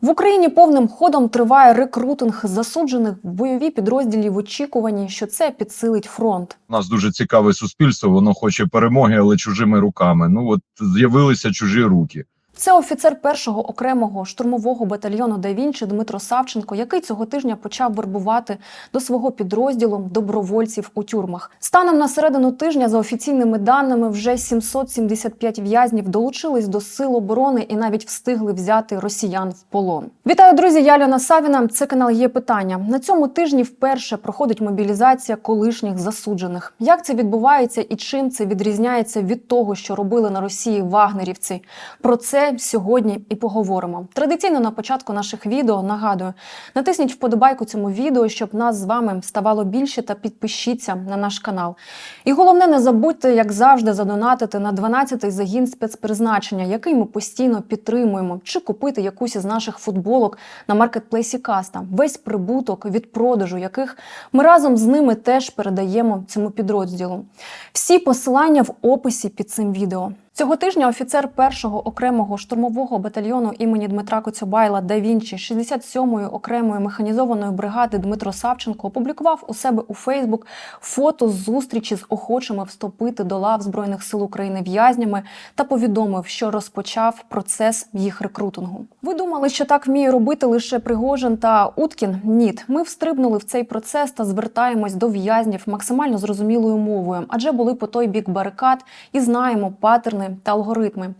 В Україні повним ходом триває рекрутинг засуджених в бойові підрозділі в очікуванні, що це підсилить фронт. У нас дуже цікаве суспільство, воно хоче перемоги, але чужими руками. Ну от з'явилися чужі руки. Це офіцер першого окремого штурмового батальйону «Да Вінчі» Дмитро Савченко, який цього тижня почав вербувати до свого підрозділу добровольців у тюрмах. Станом на середину тижня, за офіційними даними, вже 775 в'язнів долучились до сил оборони і навіть встигли взяти росіян в полон. Вітаю, друзі! Я Альона Савіна. Це канал є питання. На цьому тижні вперше проходить мобілізація колишніх засуджених. Як це відбувається і чим це відрізняється від того, що робили на Росії вагнерівці? Про це сьогодні і поговоримо. Традиційно на початку наших відео нагадую, натисніть вподобайку цьому відео, щоб нас з вами ставало більше та підпишіться на наш канал. І головне, не забудьте, як завжди, задонатити на 12-й загін спецпризначення, який ми постійно підтримуємо, чи купити якусь із наших футболок на маркетплейсі Каста. Весь прибуток від продажу, яких ми разом з ними теж передаємо цьому підрозділу. Всі посилання в описі під цим відео. Цього тижня офіцер першого окремого штурмового батальйону імені Дмитра Коцюбайла да Вінчі 67-ї окремої механізованої бригади Дмитро Савченко опублікував у себе у Фейсбук фото з зустрічі з охочими вступити до лав збройних сил України в'язнями та повідомив, що розпочав процес їх рекрутингу. Ви думали, що так вміє робити лише Пригожин та Уткін? Ні, ми встрибнули в цей процес та звертаємось до в'язнів максимально зрозумілою мовою, адже були по той бік барикад і знаємо патерни та алгоритми.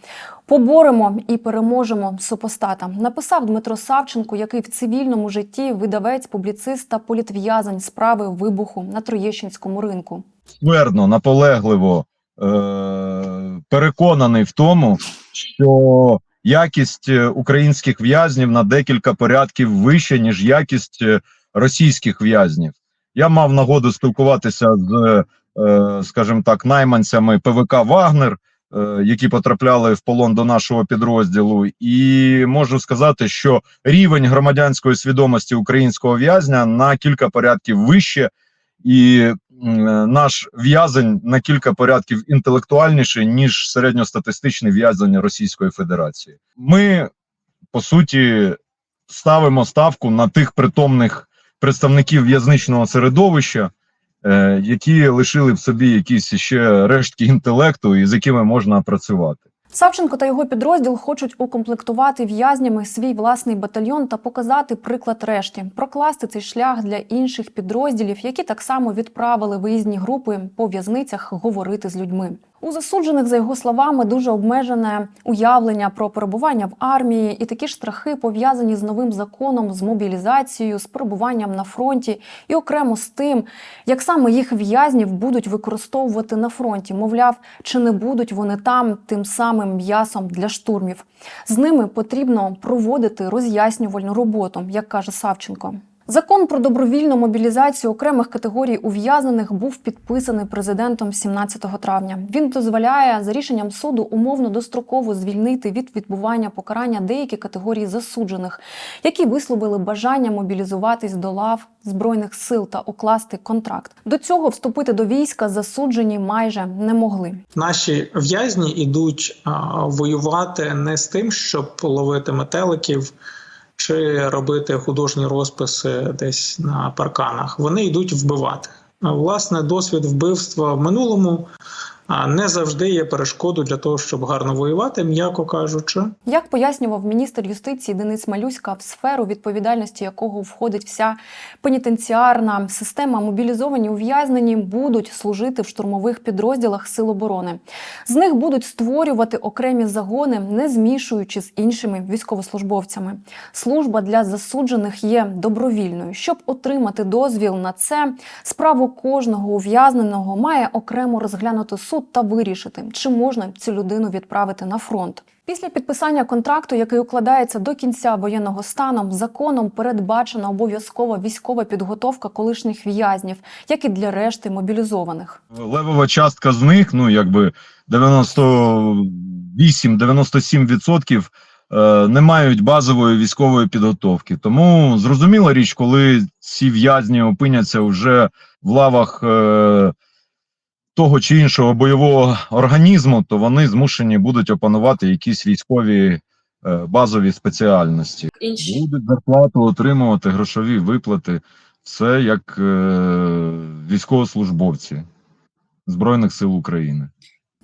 Поборемо і переможемо супостата. Написав Дмитро Савченко, який в цивільному житті видавець, публіцист та політв'язань справи вибуху на Троєщинському ринку. Твердо, наполегливо е- переконаний в тому, що якість е, українських в'язнів на декілька порядків вища, ніж якість е, російських в'язнів. Я мав нагоду спілкуватися з, е, скажімо так, найманцями ПВК Вагнер. Е, Які потрапляли в полон до нашого підрозділу, і можу сказати, що рівень громадянської свідомості українського в'язня на кілька порядків вище, і наш в'язень на кілька порядків інтелектуальніший ніж середньостатистичний в'язень Російської Федерації. Ми по суті ставимо ставку на тих притомних представників в'язничного середовища, е, які лишили в собі якісь ще рештки інтелекту, і з якими можна працювати. Савченко та його підрозділ хочуть укомплектувати в'язнями свій власний батальйон та показати приклад решті, прокласти цей шлях для інших підрозділів, які так само відправили виїзні групи по в'язницях говорити з людьми. У засуджених, за його словами, дуже обмежене уявлення про перебування в армії, і такі ж страхи пов'язані з новим законом, з мобілізацією, з перебуванням на фронті, і окремо з тим, як саме їх в'язнів будуть використовувати на фронті. Мовляв, чи не будуть вони там тим самим м'ясом для штурмів. З ними потрібно проводити роз'яснювальну роботу, як каже Савченко. Закон про добровільну мобілізацію окремих категорій ув'язнених був підписаний президентом 17 травня. Він дозволяє за рішенням суду умовно достроково звільнити від відбування покарання деякі категорії засуджених, які висловили бажання мобілізуватись до лав збройних сил та укласти контракт. До цього вступити до війська засуджені майже не могли. Наші в'язні йдуть воювати не з тим, щоб ловити метеликів чи робити художні розписи десь на парканах. Вони йдуть вбивати. Власне, досвід вбивства в минулому не завжди є перешкодою для того, щоб гарно воювати, м'яко кажучи. Як пояснював міністр юстиції Денис Малюська, в сферу відповідальності якого входить вся пенітенціарна система, мобілізовані ув'язнені будуть служити в штурмових підрозділах Сил оборони. З них будуть створювати окремі загони, не змішуючи з іншими військовослужбовцями. Служба для засуджених є добровільною. Щоб отримати дозвіл на це, справу кожного ув'язненого має окремо розглянути суд та вирішити, чи можна цю людину відправити на фронт. Після підписання контракту, який укладається до кінця воєнного стану, законом передбачена обов'язкова військова підготовка колишніх в'язнів, як і для решти мобілізованих. Левова частка з них, ну якби 98-97% е, не мають базової військової підготовки. Тому зрозуміла річ, коли ці в'язні опиняться вже в лавах е, того чи іншого бойового організму, то вони змушені будуть опанувати якісь військові е, базові спеціальності. Інші Будуть зарплату отримувати грошові виплати, все як е, військовослужбовці Збройних сил України.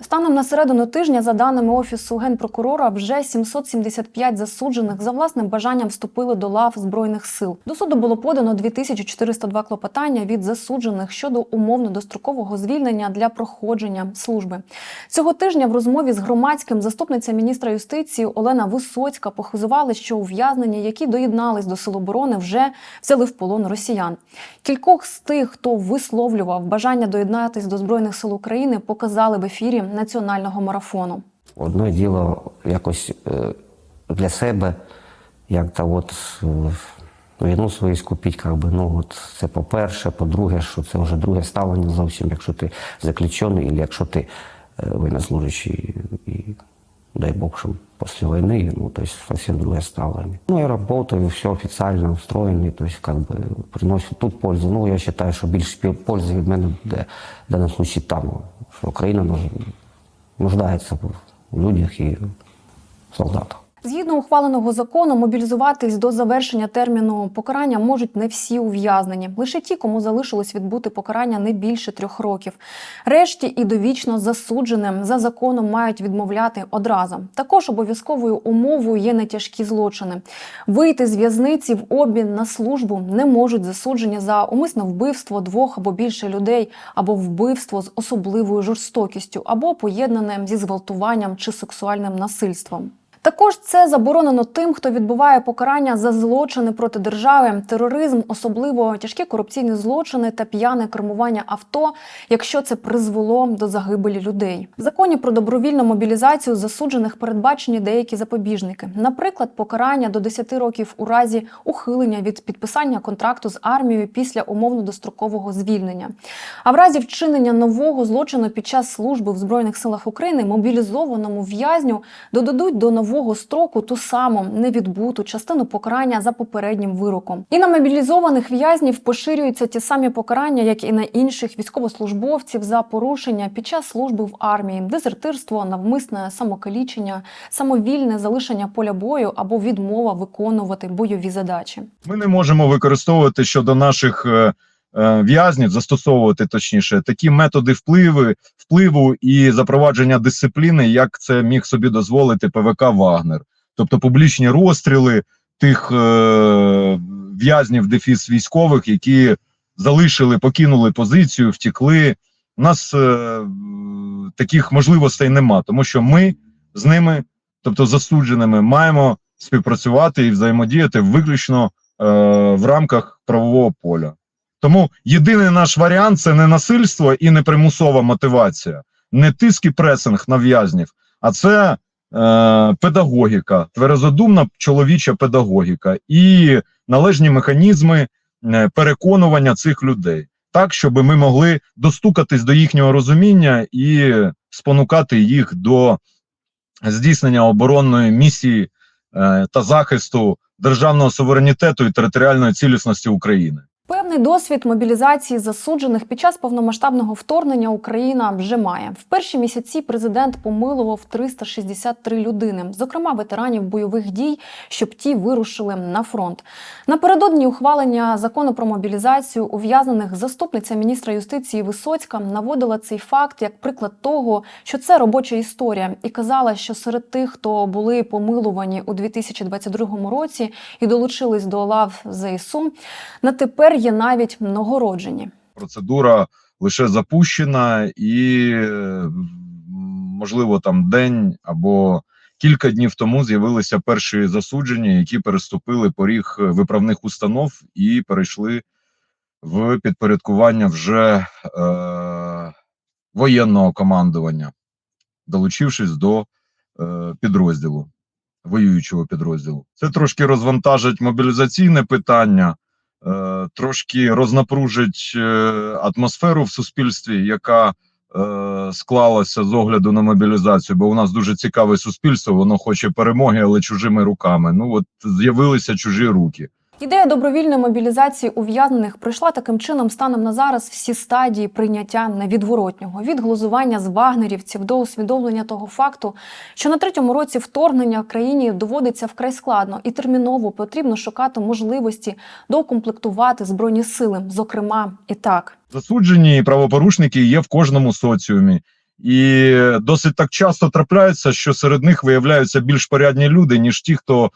Станом на середину тижня, за даними офісу генпрокурора, вже 775 засуджених за власним бажанням вступили до лав збройних сил. До суду було подано 2402 клопотання від засуджених щодо умовно дострокового звільнення для проходження служби. Цього тижня в розмові з громадським заступниця міністра юстиції Олена Висоцька похизували, що ув'язнені, які доєднались до сил оборони, вже взяли в полон росіян. Кількох з тих, хто висловлював бажання доєднатись до збройних сил України, показали в ефірі національного марафону. Одне діло якось е, для себе, як та от е, війну свою скупіть, як би, ну от це по-перше, по-друге, що це вже друге ставлення зовсім, якщо ти заключений, або якщо ти е, і дай Бог, щоб після війни, ну, то есть совсем другое ставление. Ну, я работаю, все официально устроєний, то есть как бы приносить тут пользу. Ну, я вважаю, що більше пользу від мене буде в даному случае там, Україна нуж- нуждається в людях і солдатах. Згідно ухваленого закону, мобілізуватись до завершення терміну покарання можуть не всі ув'язнені, лише ті, кому залишилось відбути покарання не більше трьох років. Решті і довічно засудженим за законом мають відмовляти одразу. Також обов'язковою умовою є нетяжкі злочини. Вийти з в'язниці в обмін на службу не можуть засуджені за умисне вбивство двох або більше людей, або вбивство з особливою жорстокістю, або поєднане зі зґвалтуванням чи сексуальним насильством. Також це заборонено тим, хто відбуває покарання за злочини проти держави, тероризм, особливо тяжкі корупційні злочини та п'яне кермування авто, якщо це призвело до загибелі людей. В законі про добровільну мобілізацію засуджених передбачені деякі запобіжники, наприклад, покарання до 10 років у разі ухилення від підписання контракту з армією після умовно дострокового звільнення. А в разі вчинення нового злочину під час служби в збройних силах України мобілізованому в'язню додадуть до нового строку ту саму невідбуту частину покарання за попереднім вироком. І на мобілізованих в'язнів поширюються ті самі покарання, як і на інших військовослужбовців за порушення під час служби в армії, дезертирство, навмисне самокалічення, самовільне залишення поля бою або відмова виконувати бойові задачі. Ми не можемо використовувати щодо наших е, в'язнів, застосовувати точніше такі методи впливи, впливу і запровадження дисципліни, як це міг собі дозволити ПВК Вагнер, тобто публічні розстріли тих е, в'язнів дефіс військових, які залишили, покинули позицію, втікли. У нас е, таких можливостей нема, тому що ми з ними, тобто засудженими, маємо співпрацювати і взаємодіяти виключно е, в рамках правового поля. Тому єдиний наш варіант це не насильство і не примусова мотивація, не тиск і пресинг на в'язнів, а це е, педагогіка, тверезодумна чоловіча педагогіка і належні механізми е, переконування цих людей, так щоб ми могли достукатись до їхнього розуміння і спонукати їх до здійснення оборонної місії е, та захисту державного суверенітету і територіальної цілісності України. Певний досвід мобілізації засуджених під час повномасштабного вторгнення Україна вже має. В перші місяці президент помилував 363 людини, зокрема ветеранів бойових дій, щоб ті вирушили на фронт. Напередодні ухвалення закону про мобілізацію ув'язнених заступниця міністра юстиції Висоцька наводила цей факт як приклад того, що це робоча історія, і казала, що серед тих, хто були помилувані у 2022 році і долучились до лав ЗСУ, на тепер є навіть нагороджені. Процедура лише запущена, і можливо там день або кілька днів тому з'явилися перші засуджені, які переступили поріг виправних установ і перейшли в підпорядкування вже е, воєнного командування, долучившись до е, підрозділу, воюючого підрозділу. Це трошки розвантажить мобілізаційне питання, трошки рознапружить е, атмосферу в суспільстві, яка е, склалася з огляду на мобілізацію, бо у нас дуже цікаве суспільство, воно хоче перемоги, але чужими руками. Ну от з'явилися чужі руки. Ідея добровільної мобілізації ув'язнених пройшла таким чином станом на зараз всі стадії прийняття невідворотнього від глузування з вагнерівців до усвідомлення того факту, що на третьому році вторгнення в країні доводиться вкрай складно і терміново потрібно шукати можливості доукомплектувати збройні сили, зокрема і так. Засуджені правопорушники є в кожному соціумі. І досить так часто трапляється, що серед них виявляються більш порядні люди, ніж ті, хто е,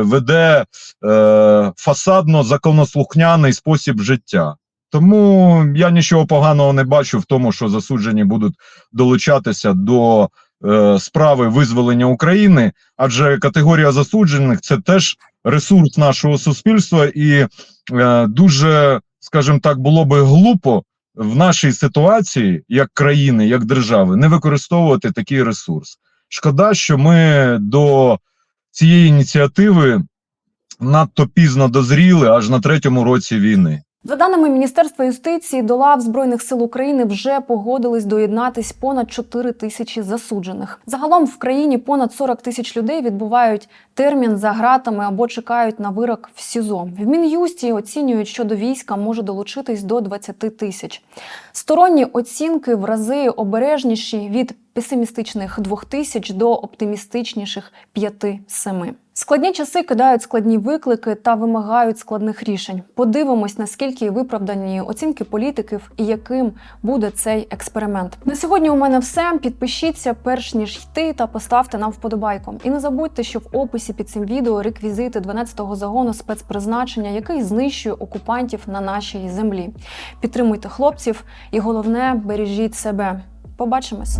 веде е, фасадно законослухняний спосіб життя. Тому я нічого поганого не бачу в тому, що засуджені будуть долучатися до е, справи визволення України, адже категорія засуджених це теж ресурс нашого суспільства, і е, дуже, скажімо так, було би глупо в нашій ситуації, як країни, як держави, не використовувати такий ресурс. Шкода, що ми до цієї ініціативи надто пізно дозріли аж на третьому році війни. За даними Міністерства юстиції, до лав Збройних сил України вже погодились доєднатись понад 4 тисячі засуджених. Загалом в країні понад 40 тисяч людей відбувають термін за ґратами або чекають на вирок в СІЗО. В Мін'юсті оцінюють, що до війська може долучитись до 20 тисяч. Сторонні оцінки в рази обережніші від песимістичних 2 тисяч до оптимістичніших 5-7. Складні часи кидають складні виклики та вимагають складних рішень. Подивимось, наскільки виправдані оцінки політиків і яким буде цей експеримент. На сьогодні у мене все. Підпишіться перш ніж йти та поставте нам вподобайку. І не забудьте, що в описі під цим відео реквізити 12-го загону спецпризначення, який знищує окупантів на нашій землі. Підтримуйте хлопців і головне бережіть себе. Побачимось.